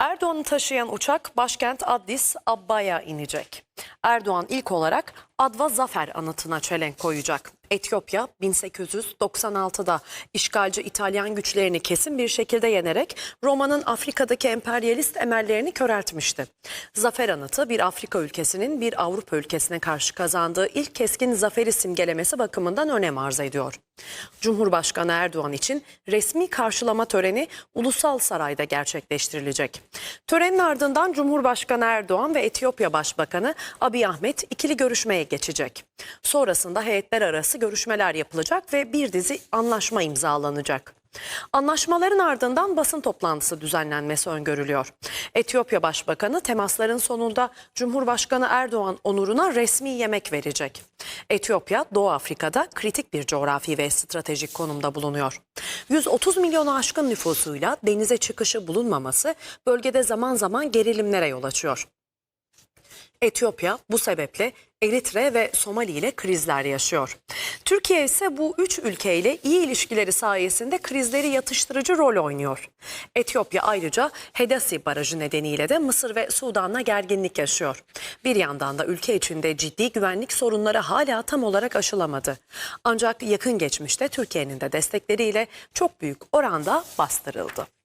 Erdoğan'ı taşıyan uçak başkent Addis Abba'ya inecek. Erdoğan ilk olarak Adva Zafer anıtına çelenk koyacak. Etiyopya 1896'da işgalci İtalyan güçlerini kesin bir şekilde yenerek Roma'nın Afrika'daki emperyalist emellerini köreltmişti. Zafer anıtı bir Afrika ülkesinin bir Avrupa ülkesine karşı kazandığı ilk keskin zaferi simgelemesi bakımından önem arz ediyor. Cumhurbaşkanı Erdoğan için resmi karşılama töreni Ulusal Saray'da gerçekleştirilecek. Törenin ardından Cumhurbaşkanı Erdoğan ve Etiyopya Başbakanı Abiy Ahmet ikili görüşmeye geçecek. Sonrasında heyetler arası görüşmeler yapılacak ve bir dizi anlaşma imzalanacak. Anlaşmaların ardından basın toplantısı düzenlenmesi öngörülüyor. Etiyopya Başbakanı temasların sonunda Cumhurbaşkanı Erdoğan onuruna resmi yemek verecek. Etiyopya, Doğu Afrika'da kritik bir coğrafi ve stratejik konumda bulunuyor. 130 milyonu aşkın nüfusuyla denize çıkışı bulunmaması bölgede zaman zaman gerilimlere yol açıyor. Etiyopya bu sebeple Eritre ve Somali ile krizler yaşıyor. Türkiye ise bu üç ülkeyle iyi ilişkileri sayesinde krizleri yatıştırıcı rol oynuyor. Etiyopya ayrıca Hedasi Barajı nedeniyle de Mısır ve Sudan'la gerginlik yaşıyor. Bir yandan da ülke içinde ciddi güvenlik sorunları hala tam olarak aşılamadı. Ancak yakın geçmişte Türkiye'nin de destekleriyle çok büyük oranda bastırıldı.